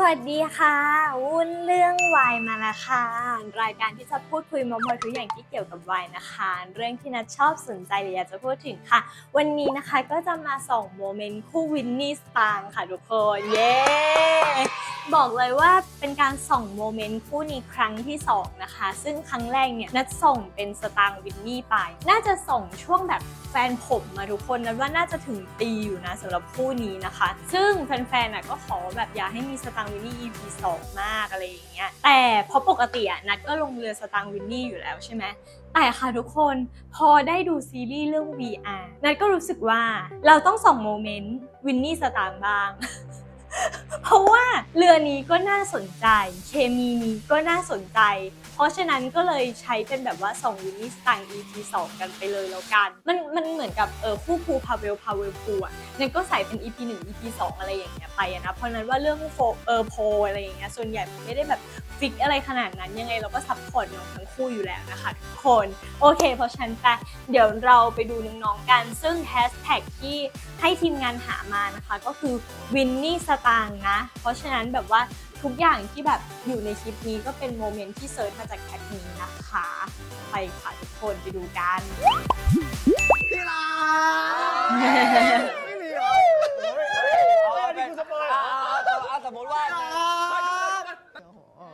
สวัสดีค่ะ วุ้นเรื่องวายมาแล้วค่ะ รายการที่จะพูดคุยมามอยทุกอย่างที่เกี่ยวกับวายนะคะ เรื่องที่นัดชอบสนใจหรืออยากจะพูดถึงค่ะ วันนี้นะคะก็จะมาส่งโมเมนต์คู่วินนี่สตางค์ค่ะทุกคน เย้ บอกเลยว่าเป็นการส่งโมเมนต์คู่นี้ครั้งที่สองนะคะ ซึ่งครั้งแรกเนี่ยนัดส่งเป็นสตางค์วินนี่ไป น่าจะส่งช่วงแบบแฟนผมมาทุกคนนั้นว่าน่าจะถึงปีอยู่นะสำหรับคู่นี้นะคะ ซึ่งแฟนๆน่ะก็ขอแบบอยากให้มีสตางค์วินนี่ EP 2 มากอะไรอย่างเงี้ยแต่เพราะปกติอะนัดก็ลงเรือสตางค์วินนี่อยู่แล้วใช่ไหมแต่ค่ะทุกคนพอได้ดูซีรีส์เรื่อง VR นัดก็รู้สึกว่าเราต้องส่งโมเมนต์วินนี่สตางค์บ้าง เพราะว่าเรือนี้ก็น่าสนใจ เคมีนี้ก็น่าสนใจ เพราะฉะนั้นก็เลยใช้เป็นแบบว่าส่งวินนี่สตาง EP 2 กันไปเลยแล้วกัน มันมันเหมือนกับเออคู่ภูพาเวลพาเวลภูอะนั่นก็ใส่เป็น EP 1 EP 2 อะไรอย่างเงี้ยไปอะนะ เพราะฉะนั้นว่าเรื่องโฟเออโพอะไรอย่างเงี้ยส่วนใหญ่มันไม่ได้แบบฟิกอะไรขนาดนั้นยังไงเราก็ซัพพอร์ตน้องทั้งคู่อยู่แล้วนะคะทุกคนโอเค เพราะฉะนั้นไปเดี๋ยวเราไปดูน้องๆกัน ซึ่งแฮชแท็กที่ให้ทีมงานหามานะคะก็คือวินนี่สตางนะ เพราะฉะนั้นแบบว่า ทุกอย่างที่แบบอยู่ในคลิปนี้ก็เป็นโมเมนต์ที่เซิร์ชมาจากแท็กนี้นะคะ ไปค่ะทุกคนไปดูกันที่รักไม่มีเหรอเอาอันนี้กูสปอยเหรออ่าสมมติว่า ที่รักโอ้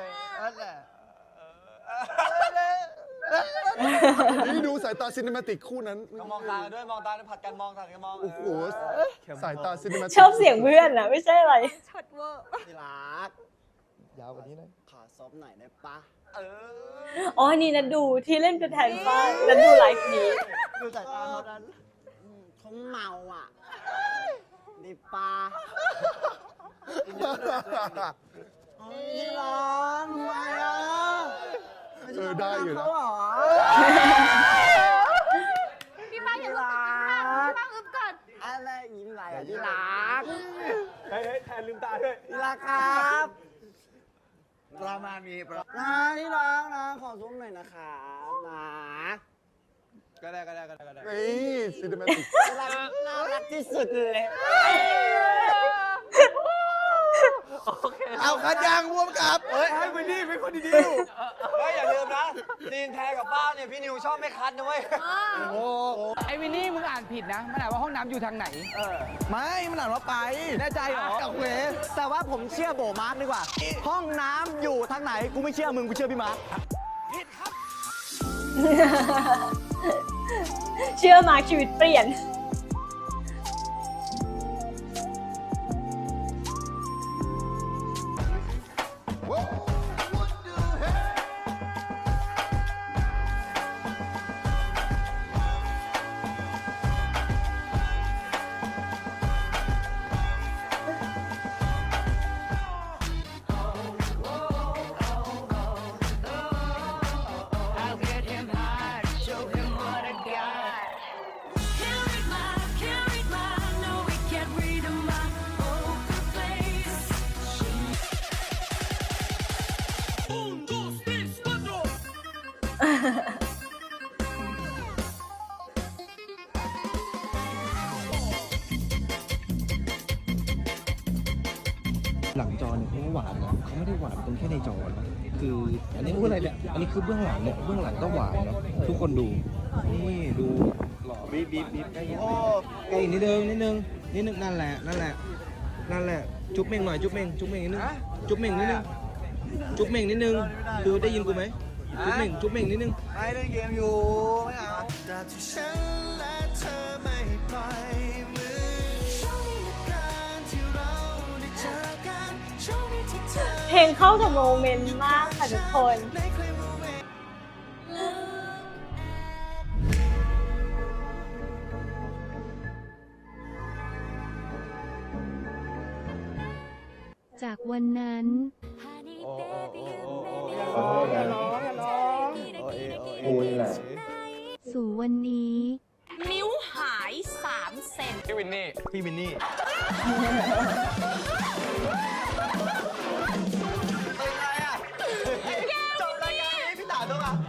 ยนั่นแหละนี่ดูสายตาซินิมาติกคู่นั้นก็มองตากันด้วยมองตาผัดกันมองผัดกันมองโอ้โหสายตาซินิมาติกชอบเสียงเพื่อนนะไม่ใช่อะไรที่รักยาวกว่านี้หนะขอซบหน่อยได้ปะเอออ๋อนี่นัดดูที่เล่นเป็นแทนฟ้านัดดูไลฟ์นี้ดูสายตาเขาดันอืมเขาเมาอะได้ปะเฮ้ยที่รักทำไมอะเออได้อยู่นะเขาเหรอ พี่ฟ้าอย่า ที่ เพิ่ง รัก พี่ฟ้าอึบก่อน อะไรยิ้มอะไรอะที่รัก เฮ้ยเฮ้ยแท นลืมตาด้วยที่รักครับประมาณนี้ประนะที่รักนะขอซบหน่อยนะครับนะก็ได้ก็ได้ก็ได้ก็ได้ นี่ซินิมาติกที่รักน่ารักที่สุดเลยเอาคัดยางร่วมกับเฮ้ยให้วินนี่เป็นคนดีๆอยู่เฮ้ยอย่าลืมนะซีนแทนกับป้าเนี่ยพี่นิวชอบไม่คัดนะเว้ยโอ้ไอ้วินนี่มึงอ่านผิดนะมันอ่านว่าห้องน้ำอยู่ทางไหน ไม่มันอ่านว่าไปแน่ใจเหรอโอเคแต่ว่าผมเชื่อโบมาร์กดีกว่า ห้องน้ำอยู่ทางไหนกูไม่เชื่อมึงกูเชื่อพี่มาร์กเชื่อมาชีวิตเปลี่ยน หลังจอเนี่ยเขาหวานนะเขาไม่ได้หวานตรงแค่ในจอนะคืออันนี้อะไรเนี่ยอันนี้คือเบื้องหลังเนี่ยเบื้องหลังก็หวานนะทุกคนดูนี่ดูหล่อบีบบีบบีบใกล้ยังใกล้อีกนิดนึงนิดนึงนิดนึงนั่นแหละนั่นแหละนั่นแหละจุ๊บเม่งหน่อยจุ๊บเม่งจุ๊บเม่งนิดนึงจุ๊บเม่งนิดนึงจุ๊บเม่งนิดนึงคือได้ยินกูไหมจุ๊บเม่งจุ๊บเม่งนิดนึงไม่เล่นเกมอยู่ไม่เอา ลงเข้ากับโมเมนต์มากค่ะทุกคน จากวันนั้นกูนี่แหละ สู่วันนี้ นิ้วหาย 3 เซนพี่วินนี่ พี่มินนี่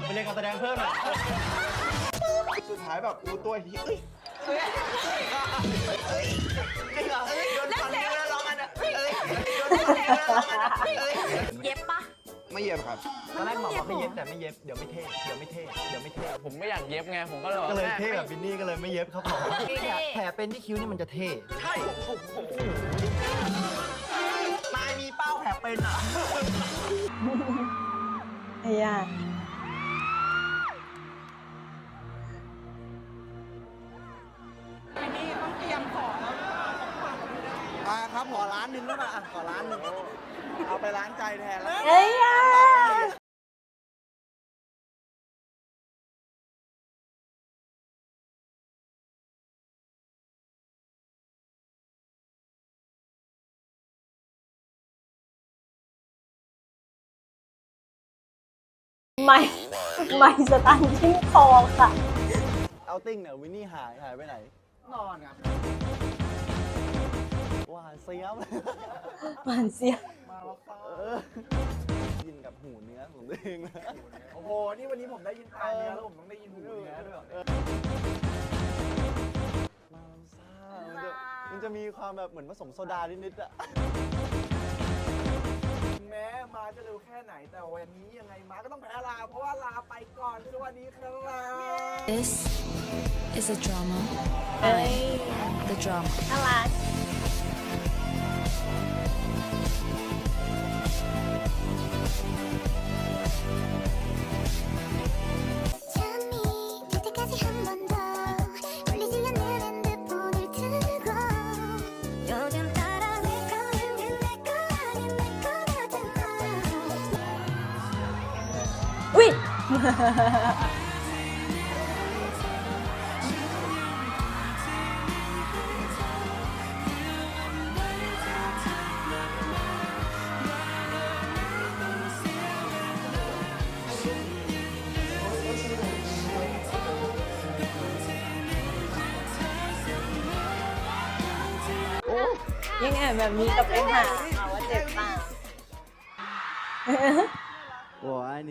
ไปเรียนการแสดงเพิ่มหน่อยสุดท้ายแบบกูตัวเฮ้ยจริงเหรอเฮ้ยโดนฟันแล้วร้องกันอะเอ้ยโดนเย็บปะไม่เย็บครับ ตอนแรกบอกไม่เย็บแต่ไม่เย็บเดี๋ยวไม่เท่เดี๋ยวไม่เท่เดี๋ยวไม่เท่ผมไม่อยากเย็บไง ผมก็เลยก็เลยเท่แบบบินนี่ก็เลยไม่เย็บครับผมแผลเป็นที่คิ้วนี่มันจะเท่ใช่โอ้โหนายมีเป้าแผลเป็นอะไอ้ ร้านหนึ่งได้ไหมอะขอร้านหนึ่งเอาไปร้านใจแทนแล้วไอ้ย่าไม่ไม่สตันทิ้งคอค่ะ เอาติ้งเนี่ยวินนี่หายหายไปไหน นอนครับ หวานเสียมหวานเสียเออยินกับหูเนื้อของตัวเองนะโอ้โห นี่วันนี้ผมได้ยินตาเนื้อแล้วผมต้องได้ยินหูเนื้อด้วยมาซ่ามันจะมันจะมีความแบบเหมือนผสมโซดานิดๆอะแม้มาจะเร็วแค่ไหนแต่วันนี้ยังไงมาก็ต้องแพ้ลา เพราะว่าลาไปก่อนสวัสดีครับ This is a drama. เอ้ย The drama. น่ารัก ย ยังไงแบบนี้ก็ไปหาเอาว่าเจ็บเปล่า 我爱你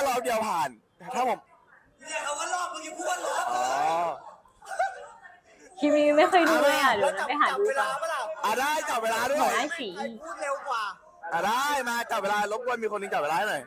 บเดียวผ่าน ถ้าผมเนี่ยเขาว่ารอบมึงยังพูดรอบอ๋อคิมมี่ไม่เคยดูเลยอะเดี๋ยวนะไปหาดูก่อนอะได้จับเวลาด้ขวอยงไอ้สีอะได้มาจับเวลารบกวนมีคนหนึงจับเวลาให้หน่อย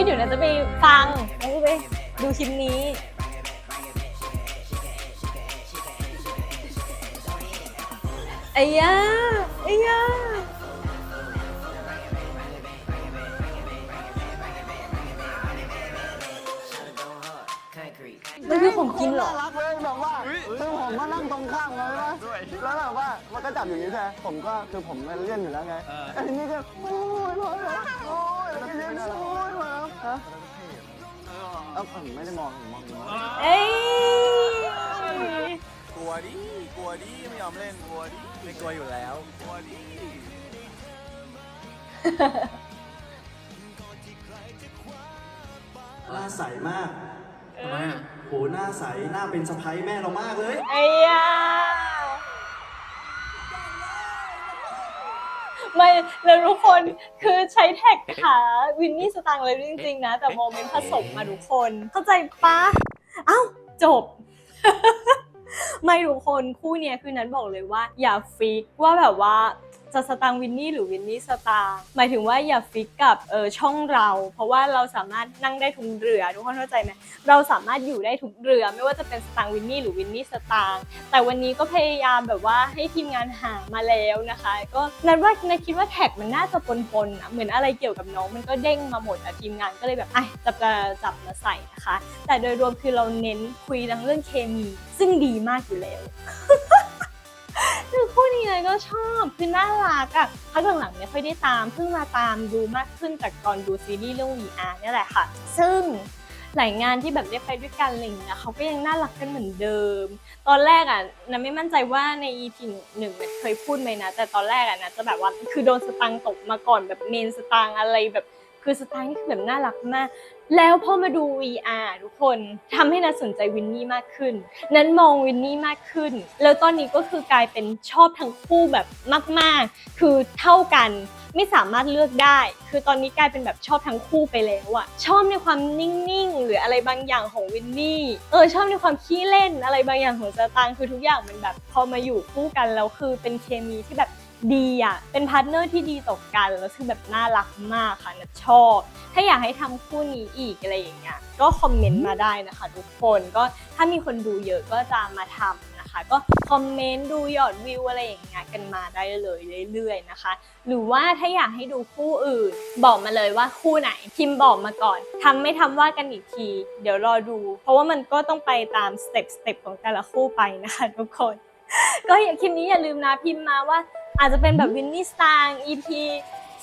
ยเดี๋ยวนะจะไปฟังแล้วจะไปดูคลิปนี้ไอ้ย่าไอ้ย่าผมกินเหรอ น่ารักเลยแบบว่าคือผมมานั่งตรงข้ามเลยนะแล้วแบบว่ามันก็จับอย่างนี้ใช่ไหมผมก็คือผมเล่นอยู่แล้วไงไอ้นี่ก็โอ้ยโอ้ยโอ้ยแล้วพี่เล่นโอ้ยะเอ้าผมไม่ได้มองผมมองเอ้ยกลัวดิกลัวดิไม่ยอมเล่นกลัวดิไม่กลัวอยู่แล้วกลัวดิหน้าใสมากทำไมอะโหหน้าใสหน้าเป็นสะพ้ายแม่เรามากเลย ไอ้ยา ไม่แล้วทุกคนคือใช้แท็กขาวินนี่สตางค์เลยจริงๆนะ แต่โมเมนต์ผสมมาทุกคน เข้าใจปะเอ้าจบ ไม่ทุกคนคู่เนี้ยคือนั้นบอกเลยว่า อย่าฟิกว่าแบบว่า จะสตางค์วินนี่หรือวินนี่สตางค์หมายถึงว่าอย่าฟิกกับเออช่องเรา เพราะว่าเราสามารถนั่งได้ทุกเรือทุกคนเข้าใจไหมเราสามารถอยู่ได้ทุกเรือ ไม่ว่าจะเป็นสตางค์วินนี่หรือวินนี่สตางค์แต่วันนี้ก็พยายามแบบว่าให้ทีมงานหามาแล้วนะคะ ก็นัดว่านัดคิดว่าแท็กมันน่าจะปนๆอะเหมือนอะไรเกี่ยวกับน้องมันก็เด้งมาหมดอะทีมงานก็เลยแบบอะจับจะจับมาใส่นะคะ แต่โดยรวมคือเราเน้นคุยทั้งเรื่องเคมี ซึ่งดีมากอยู่แล้ว คือคู่นี้เลยก็ชอบคือน่ารักอะพักหลังๆเนี่ยค่อยได้ตามเพิ่งมาตามดูมากขึ้นจากตอนดูซีรีส์เรื่อง VR เนี่ยแหละค่ะ ซึ่งหลายงานที่แบบได้ไปด้วยกันอะไรอย่างเงี้ยเขาก็ยังน่ารักกันเหมือนเดิม ตอนแรกอะนะไม่มั่นใจว่าใน EP หนึ่งเนี่ยเคยพูดไหมนะ แต่ตอนแรกอะนะจะแบบว่าคือโดนสตังตกมาก่อนแบบเมนสตังอะไรแบบคือสไตล์นี่คือแบบน่ารักมาก แล้วพอมาดู VR ทุกคนทำให้นัทสนใจวินนี่มากขึ้น นั้นมองวินนี่มากขึ้น แล้วตอนนี้ก็คือกลายเป็นชอบทั้งคู่แบบมาก ๆ คือเท่ากันไม่สามารถเลือกได้ คือตอนนี้กลายเป็นแบบชอบทั้งคู่ไปแล้วอะชอบในความนิ่ง ๆ หรืออะไรบางอย่างของวินนี่ เออชอบในความขี้เล่นอะไรบางอย่างของสตางค์คือทุกอย่างมันแบบพอมาอยู่คู่กันแล้วคือเป็นเคมีที่แบบ ดีอะ เป็นพาร์ทเนอร์ที่ดีต่อกันแล้วคือแบบน่ารักมากค่ะนัทชอบ ถ้าอยากให้ทำคู่นี้อีกอะไรอย่างเงี้ย ก็คอมเมนต์มาได้นะคะ ทุกคน ก็ถ้ามีคนดูเยอะก็จะมาทำนะคะ ก็คอมเมนต์ดูยอดวิวอะไรอย่างเงี้ยกันมาได้เลยเรื่อยๆนะคะ หรือว่าถ้าอยากให้ดูคู่อื่น บอกมาเลยว่าคู่ไหน พิมพ์บอกมาก่อนทำไม่ทำว่ากันอีกที เดี๋ยวรอดู เพราะว่ามันก็ต้องไปตามสเต็ปสเต็ปของแต่ละคู่ไปนะคะ ทุกคน ก็อย่าคลิปนี้อย่าลืมนะพิมพ์มาว่า อาจจะเป็นแบบวินนี่สตาง EP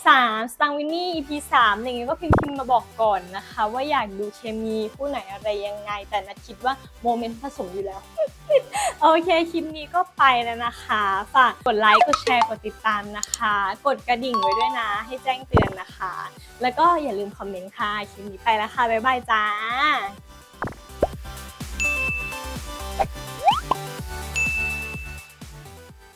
สามสตางวินนี่ EP สามอะไรเงี้ยก็พิมพ์พิมพ์มาบอกก่อนนะคะ ว่าอยากดูเคมีคู่ไหนอะไรยังไง แต่นัดคิดว่าโมเมนต์ผสมอยู่แล้ว โอเค คลิปนี้ก็ไปแล้วนะคะ ฝากกดไลค์กดแชร์กดติดตามนะคะ กดกระดิ่งไว้ด้วยนะ ให้แจ้งเตือนนะคะ แล้วก็อย่าลืมคอมเมนต์ค่ะ คลิปนี้ไปแล้วค่ะ บ๊ายบายจ้า